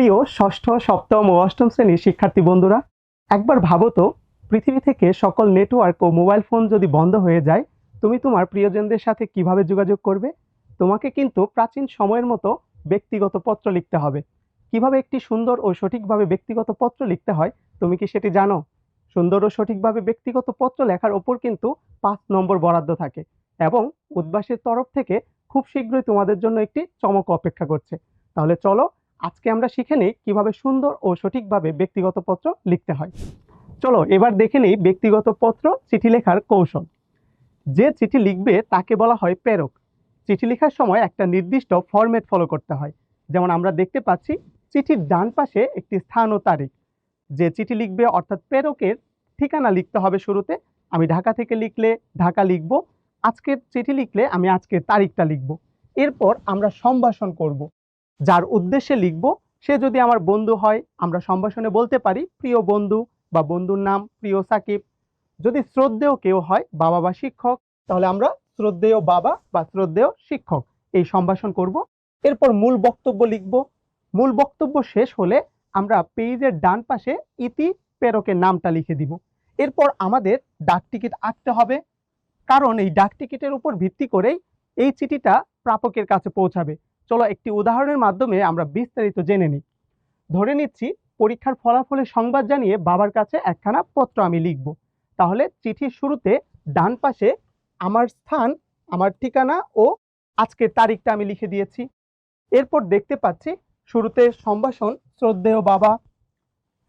প্রিয় ষষ্ঠ, সপ্তম ও অষ্টম শ্রেণির শিক্ষার্থী বন্ধুরা, একবার ভাবো তো, পৃথিবী থেকে সকল নেটওয়ার্ক ও মোবাইল ফোন যদি বন্ধ হয়ে যায়, তুমি তোমার প্রিয়জনদের সাথে কীভাবে যোগাযোগ করবে? তোমাকে কিন্তু প্রাচীন সময়ের মতো ব্যক্তিগত পত্র লিখতে হবে। কীভাবে একটি সুন্দর ও সঠিকভাবে ব্যক্তিগত পত্র লিখতে হয়, তুমি কি সেটি জানো? সুন্দর ও সঠিকভাবে ব্যক্তিগত পত্র লেখার ওপর কিন্তু পাঁচ নম্বর বরাদ্দ থাকে এবং উদ্বাসের তরফ থেকে খুব শীঘ্রই তোমাদের জন্য একটি চমক অপেক্ষা করছে। তাহলে চলো আজকে আমরা শিখে নিই কীভাবে সুন্দর ও সঠিকভাবে ব্যক্তিগত পত্র লিখতে হয়। চলো এবার দেখে নিই ব্যক্তিগত পত্র চিঠি লেখার কৌশল। যে চিঠি লিখবে তাকে বলা হয় প্রেরক। চিঠি লেখার সময় একটা নির্দিষ্ট ফরম্যাট ফলো করতে হয়। যেমন আমরা দেখতে পাচ্ছি, চিঠির ডান পাশে একটি স্থান ও তারিখ। যে চিঠি লিখবে অর্থাৎ প্রেরকের ঠিকানা লিখতে হবে শুরুতে। আমি ঢাকা থেকে লিখলে ঢাকা লিখব, আজকের চিঠি লিখলে আমি আজকের তারিখটা লিখব। এরপর আমরা সম্ভাষণ করব। যার উদ্দেশ্যে লিখব, সে যদি আমার বন্ধু হয়, আমরা সম্ভাষণে বলতে পারি, প্রিয় বন্ধু বা বন্ধুর নাম প্রিয় সাকিব। যদি শ্রদ্ধেয় কেউ হয়, বাবা বা শিক্ষক, তাহলে আমরা শ্রদ্ধেয় বাবা বা শ্রদ্ধেয় শিক্ষক এই সম্ভাষণ করব। এরপর মূল বক্তব্য লিখব। মূল বক্তব্য শেষ হলে আমরা পেজের ডান পাশে ইতি প্রেরকের নামটা লিখে দিব। এরপর আমাদের ডাক টিকিট আঁকতে হবে, কারণ এই ডাক টিকিটের উপর ভিত্তি করেই এই চিঠিটা প্রাপকের কাছে পৌঁছাবে। চলো একটি উদাহরণের মাধ্যমে আমরা বিস্তারিত জেনে নিই। ধরে নিচ্ছি, পরীক্ষার ফলাফলের সংবাদ জানিয়ে বাবার কাছে একখানা পত্র আমি লিখব। তাহলে চিঠির শুরুতে ডান পাশে আমার স্থান, আমার ঠিকানা ও আজকের তারিখটা আমি লিখে দিয়েছি। এরপর দেখতে পাচ্ছি, শুরুতে সম্ভাষণ, শ্রদ্ধেয় বাবা।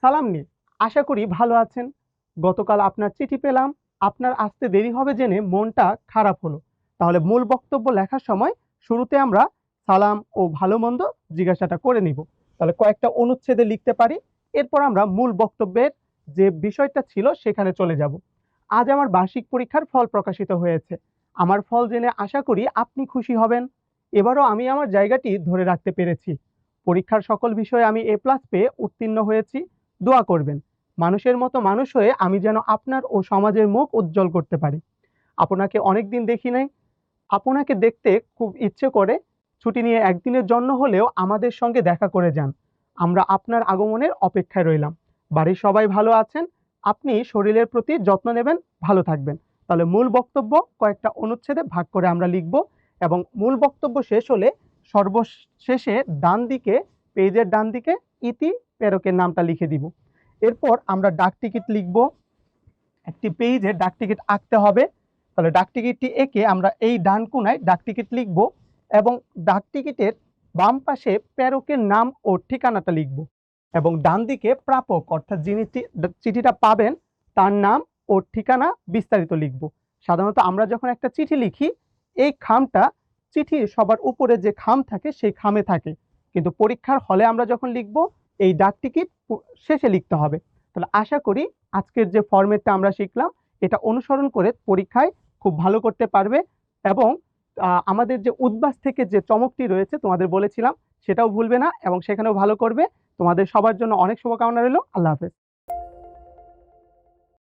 সালাম নি আশা করি ভালো আছেন। গতকাল আপনার চিঠি পেলাম। আপনার আসতে দেরি হবে জেনে মনটা খারাপ হলো। তাহলে মূল বক্তব্য লেখার সময় শুরুতে আমরা সালাম ও ভালো মন্দ জিজ্ঞাসাটা করে নিব। তাহলে কয়েকটা অনুচ্ছেদে লিখতে পারি। এরপর আমরা মূল বক্তব্যের যে বিষয়টা ছিল সেখানে চলে যাব। আজ আমার বার্ষিক পরীক্ষার ফল প্রকাশিত হয়েছে। আমার ফল জেনে আশা করি আপনি খুশি হবেন। এবারও আমি আমার জায়গাটি ধরে রাখতে পেরেছি। পরীক্ষার সকল বিষয়ে আমি এ প্লাস পেয়ে উত্তীর্ণ হয়েছি। দোয়া করবেন। মানুষের মতো মানুষ হয়ে আমি যেন আপনার ও সমাজের মুখ উজ্জ্বল করতে পারি। আপনাকে অনেক দিন দেখি নাই। আপনাকে দেখতে খুব ইচ্ছে করে ছুটি নিয়ে একদিনের জন্য হলেও আমাদের সঙ্গে দেখা করে যান। আমরা আপনার আগমনের অপেক্ষায় রইলাম। বাড়ির সবাই ভালো আছেন? আপনি শরীরের প্রতি যত্ন নেবেন, ভালো থাকবেন। তাহলে মূল বক্তব্য কয়েকটা অনুচ্ছেদে ভাগ করে আমরা লিখব এবং মূল বক্তব্য শেষ হলে সর্বশেষে ডান দিকে, পেজের ডান দিকে ইতি প্রেরকের নামটা লিখে দিব। এরপর আমরা ডাক টিকিট লিখব। একটি পেজে ডাক টিকিট আঁকতে হবে। তাহলে ডাক টিকিটটি এঁকে আমরা এই ডান কোনায় ডাক টিকিট লিখব। এবং ডাক টিকিটের বাম পাশে প্রেরকের নাম ও ঠিকানাটা লিখব এবং ডান দিকে প্রাপক, অর্থাৎ যিনি চিঠিটা পাবেন, তার নাম ও ঠিকানা বিস্তারিত লিখব। সাধারণত আমরা যখন একটা চিঠি লিখি, এই খামটা চিঠির সবার উপরে যে খাম থাকে, সেই খামে থাকে। কিন্তু পরীক্ষার হলে আমরা যখন লিখব, এই ডাক টিকিট শেষে লিখতে হবে। তাহলে আশা করি আজকের যে ফরম্যাটটা আমরা শিখলাম, এটা অনুসরণ করে পরীক্ষায় খুব ভালো করতে পারবে এবং আমাদের যে উদ্বাস থেকে যে চমকটি রয়েছে তোমাদের বলেছিলাম, সেটাও ভুলবে না এবং সেখানেও ভালো করবে। তোমাদের সবার জন্য অনেক শুভকামনা রইল। আল্লাহ হাফেজ।